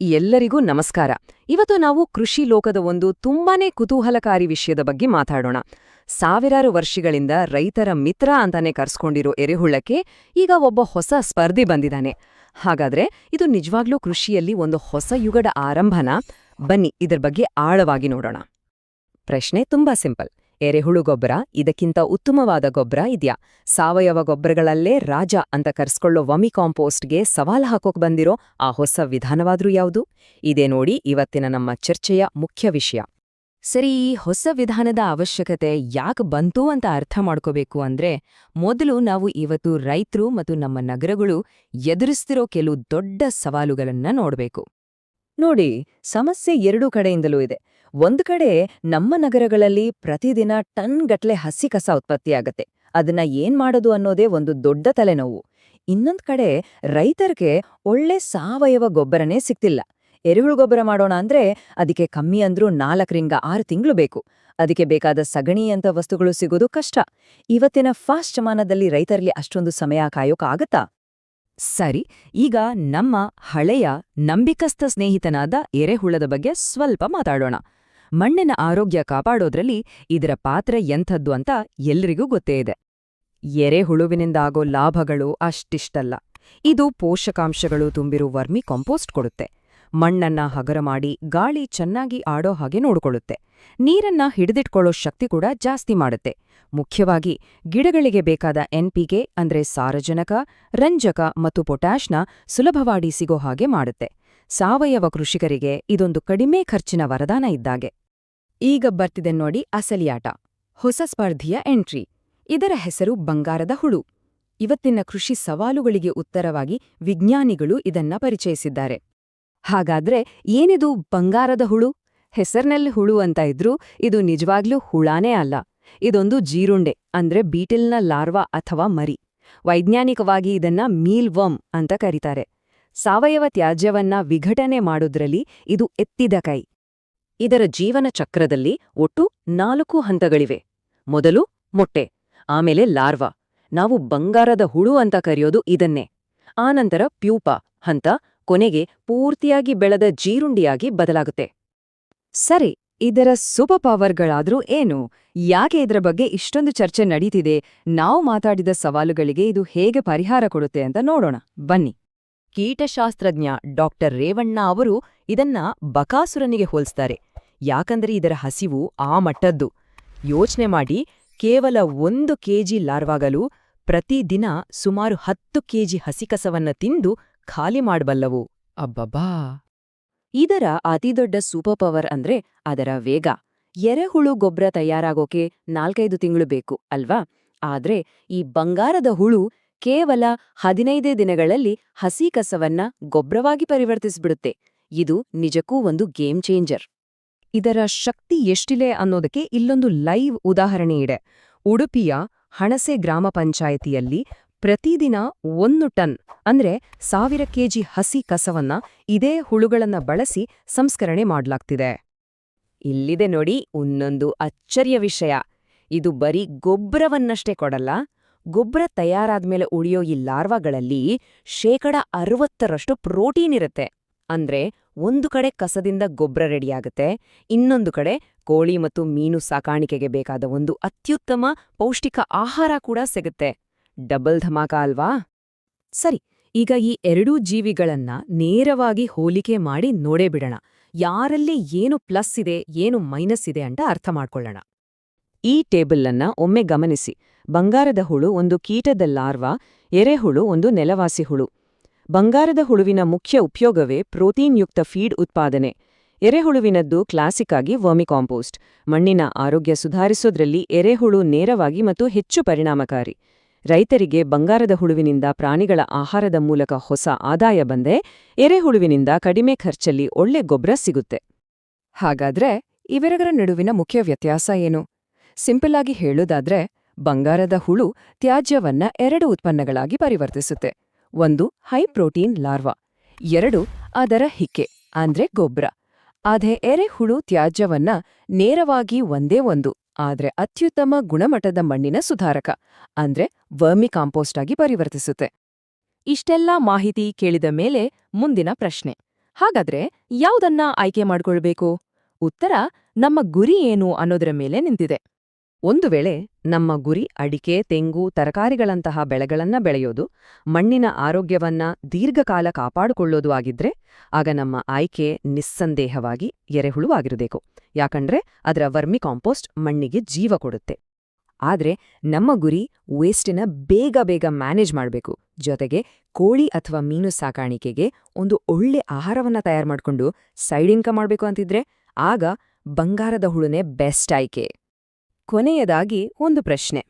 ಎಲ್ಲರಿಗೂ ನಮಸ್ಕಾರ. ಇವತ್ತು ನಾವು ಕೃಷಿ ಲೋಕದ ಒಂದು ತುಂಬಾನೇ ಕುತೂಹಲಕಾರಿ ವಿಷಯದ ಬಗ್ಗೆ ಮಾತಾಡೋಣ. ಸಾವಿರಾರು ವರ್ಷಗಳಿಂದ ರೈತರ ಮಿತ್ರ ಅಂತಾನೆ ಕರ್ಸ್ಕೊಂಡಿರೋ ಎರೆಹುಳಕ್ಕೆ ಈಗ ಒಬ್ಬ ಹೊಸ ಸ್ಪರ್ಧಿ ಬಂದಿದ್ದಾನೆ. ಹಾಗಾದ್ರೆ ಇದು ನಿಜವಾಗ್ಲೂ ಕೃಷಿಯಲ್ಲಿ ಒಂದು ಹೊಸ ಯುಗದ ಆರಂಭನ? ಬನ್ನಿ, ಇದರ ಬಗ್ಗೆ ಆಳವಾಗಿ ನೋಡೋಣ. ಪ್ರಶ್ನೆ ತುಂಬಾ ಸಿಂಪಲ್. ಎರೆಹುಳು ಗೊಬ್ಬರ, ಇದಕ್ಕಿಂತ ಉತ್ತಮವಾದ ಗೊಬ್ಬರ ಇದ್ಯಾ. ಸಾವಯವ ಗೊಬ್ಬರಗಳಲ್ಲೇ ರಾಜ ಅಂತ ಕರ್ಸ್ಕೊಳ್ಳೋ ವಮಿ ಕಾಂಪೋಸ್ಟ್ಗೆ ಸವಾಲು ಹಾಕೋಕ್ ಬಂದಿರೋ ಆ ಹೊಸ ವಿಧಾನವಾದ್ರೂ ಯಾವುದು? ಇದೇ ನೋಡಿ ಇವತ್ತಿನ ನಮ್ಮ ಚರ್ಚೆಯ ಮುಖ್ಯ ವಿಷಯ. ಸರಿ, ಈ ಹೊಸ ವಿಧಾನದ ಅವಶ್ಯಕತೆ ಯಾಕೆ ಬಂತು ಅಂತ ಅರ್ಥ ಮಾಡ್ಕೋಬೇಕು ಅಂದ್ರೆ, ಮೊದಲು ನಾವು ಇವತ್ತು ರೈತರು ಮತ್ತು ನಮ್ಮ ನಗರಗಳು ಎದುರಿಸ್ತಿರೋ ಕೆಲವು ದೊಡ್ಡ ಸವಾಲುಗಳನ್ನ ನೋಡಬೇಕು. ನೋಡಿ, ಸಮಸ್ಯೆ ಎರಡೂ ಕಡೆಯಿಂದಲೂ ಇದೆ. ಒಂದು ಕಡೆ ನಮ್ಮ ನಗರಗಳಲ್ಲಿ ಪ್ರತಿದಿನ ಟನ್ ಗಟ್ಲೆ ಹಸಿ ಕಸ ಉತ್ಪತ್ತಿಯಾಗತ್ತೆ. ಅದನ್ನ ಏನ್ ಮಾಡೋದು ಅನ್ನೋದೇ ಒಂದು ದೊಡ್ಡ ತಲೆನೋವು. ಇನ್ನೊಂದ್ ಕಡೆ ರೈತರಿಗೆ ಒಳ್ಳೆ ಸಾವಯವ ಗೊಬ್ಬರನೇ ಸಿಕ್ತಿಲ್ಲ ಎರೆಹುಳು ಗೊಬ್ಬರ ಮಾಡೋಣ ಅಂದ್ರೆ ಅದಕ್ಕೆ ಕಮ್ಮಿ ಅಂದ್ರೂ ನಾಲ್ಕರಿಂದ ಆರು ತಿಂಗಳು ಬೇಕು. ಅದಕ್ಕೆ ಬೇಕಾದ ಸಗಣಿ ಅಂತ ವಸ್ತುಗಳು ಸಿಗೋದು ಕಷ್ಟ. ಇವತ್ತಿನ ಫಾಸ್ಟ್ ಜಮಾನದಲ್ಲಿ ರೈತರಲ್ಲಿ ಅಷ್ಟೊಂದು ಸಮಯ ಕಾಯೋಕ್ಕಾಗತ್ತಾ ಸರಿ, ಈಗ ನಮ್ಮ ಹಳೆಯ ನಂಬಿಕಸ್ಥ ಸ್ನೇಹಿತನಾದ ಎರೆಹುಳದ ಬಗ್ಗೆ ಸ್ವಲ್ಪ ಮಾತಾಡೋಣ. ಮಣ್ಣಿನ ಆರೋಗ್ಯ ಕಾಪಾಡೋದ್ರಲ್ಲಿ ಇದರ ಪಾತ್ರ ಎಂಥದ್ದು ಅಂತ ಎಲ್ರಿಗೂ ಗೊತ್ತೇ ಇದೆ. ಎರೆಹುಳುವಿನಿಂದಾಗೋ ಲಾಭಗಳು ಅಷ್ಟಿಷ್ಟಲ್ಲ. ಇದು ಪೋಷಕಾಂಶಗಳು ತುಂಬಿರೋ ವರ್ಮಿ ಕಾಂಪೋಸ್ಟ್ ಕೊಡುತ್ತೆ. ಮಣ್ಣನ್ನ ಹಗರ ಮಾಡಿ ಗಾಳಿ ಚೆನ್ನಾಗಿ ಆಡೋ ಹಾಗೆ ನೋಡಿಕೊಳ್ಳುತ್ತೆ. ನೀರನ್ನ ಹಿಡಿದಿಟ್ಕೊಳ್ಳೋ ಶಕ್ತಿ ಕೂಡ ಜಾಸ್ತಿ ಮಾಡುತ್ತೆ. ಮುಖ್ಯವಾಗಿ ಗಿಡಗಳಿಗೆ ಬೇಕಾದ ಎನ್ಪಿಗೆ ಅಂದ್ರೆ ಸಾರಜನಕ, ರಂಜಕ ಮತ್ತು ಪೊಟ್ಯಾಷ್ನ ಸುಲಭವಾಗಿ ಸಿಗೋ ಹಾಗೆ ಮಾಡುತ್ತೆ. ಸಾವಯವ ಕೃಷಿಕರಿಗೆ ಇದೊಂದು ಕಡಿಮೆ ಖರ್ಚಿನ ವರದಾನ ಇದ್ದಾಗೆ. ಈಗ ಬರ್ತಿದೆ ನೋಡಿ ಅಸಲಿಯಾಟ. ಹೊಸ ಸ್ಪರ್ಧಿಯ ಎಂಟ್ರಿ. ಇದರ ಹೆಸರು ಬಂಗಾರದ ಹುಳು. ಇವತ್ತಿನ ಕೃಷಿ ಸವಾಲುಗಳಿಗೆ ಉತ್ತರವಾಗಿ ವಿಜ್ಞಾನಿಗಳು ಇದನ್ನ ಪರಿಚಯಿಸಿದ್ದಾರೆ. ಹಾಗಾದ್ರೆ ಏನಿದು ಬಂಗಾರದ ಹುಳು? ಹೆಸರ್ನಲ್ಲಿ ಹುಳು ಅಂತ ಇದ್ರೂ ಇದು ನಿಜವಾಗ್ಲೂ ಹುಳಾನೇ ಅಲ್ಲ. ಇದೊಂದು ಜೀರುಂಡೆ, ಅಂದ್ರೆ ಬೀಟಿಲ್ನ ಲಾರ್ವಾ ಅಥವಾ ಮರಿ. ವೈಜ್ಞಾನಿಕವಾಗಿ ಇದನ್ನ ಮೀಲ್ವರ್ಮ್ ಅಂತ ಕರೀತಾರೆ. ಸಾವಯವ ತ್ಯಾಜ್ಯವನ್ನ ವಿಘಟನೆ ಮಾಡೋದ್ರಲ್ಲಿ ಇದು ಎತ್ತಿದ ಕೈ. ಇದರ ಜೀವನ ಚಕ್ರದಲ್ಲಿ ಒಟ್ಟು ನಾಲ್ಕು ಹಂತಗಳಿವೆ. ಮೊದಲು ಮೊಟ್ಟೆ, ಆಮೇಲೆ ಲಾರ್ವಾ. ನಾವು ಬಂಗಾರದ ಹುಳು ಅಂತ ಕರೆಯೋದು ಇದನ್ನೇ. ಆನಂತರ ಪ್ಯೂಪ, ಹಂತ, ಕೊನೆಗೆ ಪೂರ್ತಿಯಾಗಿ ಬೆಳೆದ ಜೀರುಂಡಿಯಾಗಿ ಬದಲಾಗುತ್ತೆ. ಸರಿ, ಇದರ ಸೂಪರ್ ಪವರ್ಗಳಾದ್ರೂ ಏನು? ಯಾಕೆ ಇದರ ಬಗ್ಗೆ ಇಷ್ಟೊಂದು ಚರ್ಚೆ ನಡೀತಿದೆ? ನಾವು ಮಾತಾಡಿದ ಸವಾಲುಗಳಿಗೆ ಇದು ಹೇಗೆ ಪರಿಹಾರ ಕೊಡುತ್ತೆ ಅಂತ ನೋಡೋಣ. ಬನ್ನಿ. ಕೀಟಶಾಸ್ತ್ರಜ್ಞ ಡಾಕ್ಟರ್ ರೇವಣ್ಣ ಅವರು ಇದನ್ನ ಬಕಾಸುರನಿಗೆ ಹೋಲಿಸ್ತಾರೆ. ಯಾಕಂದ್ರೆ ಇದರ ಹಸಿವು ಆ ಮಟ್ಟದ್ದು. ಯೋಚನೆ ಮಾಡಿ ಕೇವಲ ಒಂದು ಕೆಜಿ ಲಾರ್ವಾಗಲು ಪ್ರತಿದಿನ ಸುಮಾರು ಹತ್ತು ಕೆಜಿ ಹಸಿಕಸವನ್ನ ತಿಂದು ಖಾಲಿ ಮಾಡಬಲ್ಲವು. ಅಬ್ಬಬ್ಬಾ! ಇದರ ಅತಿದೊಡ್ಡ ಸೂಪರ್ ಪವರ್ ಅಂದ್ರೆ ಅದರ ವೇಗ. ಎರೆಹುಳು ಗೊಬ್ಬರ ತಯಾರಾಗೋಕೆ ನಾಲ್ಕೈದು ತಿಂಗಳು ಬೇಕು, ಅಲ್ವಾ? ಆದ್ರೆ ಈ ಬಂಗಾರದ ಹುಳು ಕೇವಲ ಹದಿನೈದೇ ದಿನಗಳಲ್ಲಿ ಹಸಿ ಕಸವನ್ನ ಗೊಬ್ಬರವಾಗಿ ಪರಿವರ್ತಿಸ್ಬಿಡುತ್ತೆ. ಇದು ನಿಜಕ್ಕೂ ಒಂದು ಗೇಮ್ ಚೇಂಜರ್. ಇದರ ಶಕ್ತಿ ಎಷ್ಟಿದೆ ಅನ್ನೋದಕ್ಕೆ ಇಲ್ಲೊಂದು ಲೈವ್ ಉದಾಹರಣೆ ಇದೆ. ಉಡುಪಿಯ ಹಣಸೆ ಗ್ರಾಮ ಪಂಚಾಯಿತಿಯಲ್ಲಿ ಪ್ರತಿದಿನ ಒಂದು ಟನ್, ಅಂದ್ರೆ ಸಾವಿರ ಕೆಜಿ ಹಸಿ ಕಸವನ್ನ ಇದೇ ಹುಳುಗಳನ್ನ ಬಳಸಿ ಸಂಸ್ಕರಣೆ ಮಾಡಲಾಗ್ತಿದೆ. ಇಲ್ಲಿದೆ ನೋಡಿ ಇನ್ನೊಂದು ಅಚ್ಚರಿಯ ವಿಷಯ. ಇದು ಬರೀ ಗೊಬ್ಬರವನ್ನಷ್ಟೇ ಕೊಡಲ್ಲ ಗೊಬ್ಬರ ತಯಾರಾದ್ಮೇಲೆ ಉಳಿಯೋ ಈ ಲಾರ್ವಾಗಳಲ್ಲಿ ಶೇಕಡ ಅರವತ್ತರಷ್ಟು ಪ್ರೋಟೀನ್ ಇರುತ್ತೆ. ಅಂದ್ರೆ ಒಂದು ಕಡೆ ಕಸದಿಂದ ಗೊಬ್ಬರ ರೆಡಿಯಾಗುತ್ತೆ ಇನ್ನೊಂದು ಕಡೆ ಕೋಳಿ ಮತ್ತು ಮೀನು ಸಾಕಾಣಿಕೆಗೆ ಬೇಕಾದ ಒಂದು ಅತ್ಯುತ್ತಮ ಪೌಷ್ಟಿಕ ಆಹಾರ ಕೂಡ ಸಿಗುತ್ತೆ. ಡಬಲ್ ಧಮಾಕ ಅಲ್ವಾ? ಸರಿ, ಈಗ ಈ ಎರಡೂ ಜೀವಿಗಳನ್ನ ನೇರವಾಗಿ ಹೋಲಿಕೆ ಮಾಡಿ ನೋಡೇ ಬಿಡೋಣ. ಯಾರಲ್ಲಿ ಏನು ಪ್ಲಸ್ ಇದೆ, ಏನು ಮೈನಸ್ ಇದೆ ಅಂತ ಅರ್ಥ ಮಾಡ್ಕೊಳ್ಳೋಣ. ಈ ಟೇಬಲ್ಲನ್ನ ಒಮ್ಮೆ ಗಮನಿಸಿ. ಬಂಗಾರದ ಹುಳು ಒಂದು ಕೀಟದ ಲಾರ್ವಾ ಎರೆಹುಳು ಒಂದು ನೆಲವಾಸಿ ಹುಳು. ಬಂಗಾರದ ಹುಳುವಿನ ಮುಖ್ಯ ಉಪಯೋಗವೇ ಪ್ರೋಟೀನ್ಯುಕ್ತ ಫೀಡ್ ಉತ್ಪಾದನೆ. ಎರೆಹುಳುವಿನದ್ದು ಕ್ಲಾಸಿಕ್ ಆಗಿ ವರ್ಮಿಕಾಂಪೋಸ್ಟ್. ಮಣ್ಣಿನ ಆರೋಗ್ಯ ಸುಧಾರಿಸೋದ್ರಲ್ಲಿ ಎರೆಹುಳು ನೇರವಾಗಿ ಮತ್ತು ಹೆಚ್ಚು ಪರಿಣಾಮಕಾರಿ. ರೈತರಿಗೆ ಬಂಗಾರದ ಹುಳುವಿನಿಂದ ಪ್ರಾಣಿಗಳ ಆಹಾರದ ಮೂಲಕ ಹೊಸ ಆದಾಯ ಬಂದೆ ಎರೆಹುಳುವಿನಿಂದ ಕಡಿಮೆ ಖರ್ಚಲ್ಲಿ ಒಳ್ಳೆ ಗೊಬ್ಬರ ಸಿಗುತ್ತೆ. ಹಾಗಾದ್ರೆ ಇವೆರಗರ ನಡುವಿನ ಮುಖ್ಯ ವ್ಯತ್ಯಾಸ ಏನು? ಸಿಂಪಲ್ ಆಗಿ ಹೇಳೋದಾದ್ರೆ, ಬಂಗಾರದ ಹುಳು ತ್ಯಾಜ್ಯವನ್ನ ಎರಡು ಉತ್ಪನ್ನಗಳಾಗಿ ಪರಿವರ್ತಿಸುತ್ತೆ. ಒಂದು ಹೈ ಪ್ರೋಟೀನ್ ಲಾರ್ವಾ, ಎರಡು ಅದರ ಹಿಕ್ಕೆ, ಅಂದ್ರೆ ಗೊಬ್ಬರ ಆದ್ರೆ ಎರೆಹುಳು ತ್ಯಾಜ್ಯವನ್ನ ನೇರವಾಗಿ ಒಂದೇ ಒಂದು, ಆದ್ರೆ ಅತ್ಯುತ್ತಮ ಗುಣಮಟ್ಟದ ಮಣ್ಣಿನ ಸುಧಾರಕ, ಅಂದ್ರೆ ವರ್ಮಿ ಕಾಂಪೋಸ್ಟ್ ಆಗಿ ಪರಿವರ್ತಿಸುತ್ತೆ. ಇಷ್ಟೆಲ್ಲಾ ಮಾಹಿತಿ ಕೇಳಿದ ಮೇಲೆ ಮುಂದಿನ ಪ್ರಶ್ನೆ. ಹಾಗಾದ್ರೆ ಯಾವುದನ್ನ ಆಯ್ಕೆ ಮಾಡ್ಕೊಳ್ಬೇಕು? ಉತ್ತರ, ನಮ್ಮ ಗುರಿ ಏನು ಅನ್ನೋದರ ಮೇಲೆ ನಿಂತಿದೆ. ಒಂದು ವೇಳೆ ನಮ್ಮ ಗುರಿ, ಅಡಿಕೆ, ತೆಂಗು, ತರಕಾರಿಗಳಂತಹ ಬೆಳೆಗಳನ್ನ ಬೆಳೆಯೋದು, ಮಣ್ಣಿನ ಆರೋಗ್ಯವನ್ನ ದೀರ್ಘಕಾಲ ಕಾಪಾಡಿಕೊಳ್ಳೋದು ಆಗಿದ್ರೆ ಆಗ ನಮ್ಮ ಆಯ್ಕೆ ನಿಸ್ಸಂದೇಹವಾಗಿ ಎರೆಹುಳು ಆಗಿರಬೇಕು ಯಾಕಂದ್ರೆ ಅದರ ವರ್ಮಿ ಕಾಂಪೋಸ್ಟ್ ಮಣ್ಣಿಗೆ ಜೀವ ಕೊಡುತ್ತೆ. ಆದ್ರೆ ನಮ್ಮ ಗುರಿ ವೇಸ್ಟಿನ ಬೇಗ ಬೇಗ ಮ್ಯಾನೇಜ್ ಮಾಡಬೇಕು. ಜೊತೆಗೆ ಕೋಳಿ ಅಥವಾ ಮೀನು ಸಾಕಾಣಿಕೆಗೆ ಒಂದು ಒಳ್ಳೆ ಆಹಾರವನ್ನ ತಯಾರು ಮಾಡಿಕೊಂಡು ಸೈಡ್ ಇನ್ಕಮ್ ಮಾಡಬೇಕು ಅಂತಿದ್ರೆ ಆಗ ಬಂಗಾರದ ಹುಳುನೇ ಬೆಸ್ಟ್ ಆಯ್ಕೆ. ಕೊನೆಯದಾಗಿ ಒಂದು ಪ್ರಶ್ನೆ.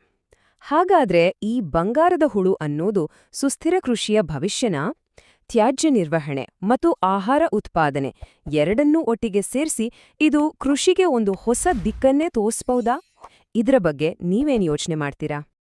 ಹಾಗಾದ್ರೆ ಈ ಬಂಗಾರದ ಹುಳು ಅನ್ನೋದು ಸುಸ್ಥಿರ ಕೃಷಿಯ ಭವಿಷ್ಯನ? ತ್ಯಾಜ್ಯ ನಿರ್ವಹಣೆ ಮತ್ತು ಆಹಾರ ಉತ್ಪಾದನೆ ಎರಡನ್ನೂ ಒಟ್ಟಿಗೆ ಸೇರಿಸಿ ಇದು ಕೃಷಿಗೆ ಒಂದು ಹೊಸ ದಿಕ್ಕನ್ನೇ ತೋರಿಸ್ಬೌದಾ? ಇದರ ಬಗ್ಗೆ ನೀವೇನು ಯೋಚನೆ ಮಾಡ್ತೀರಾ?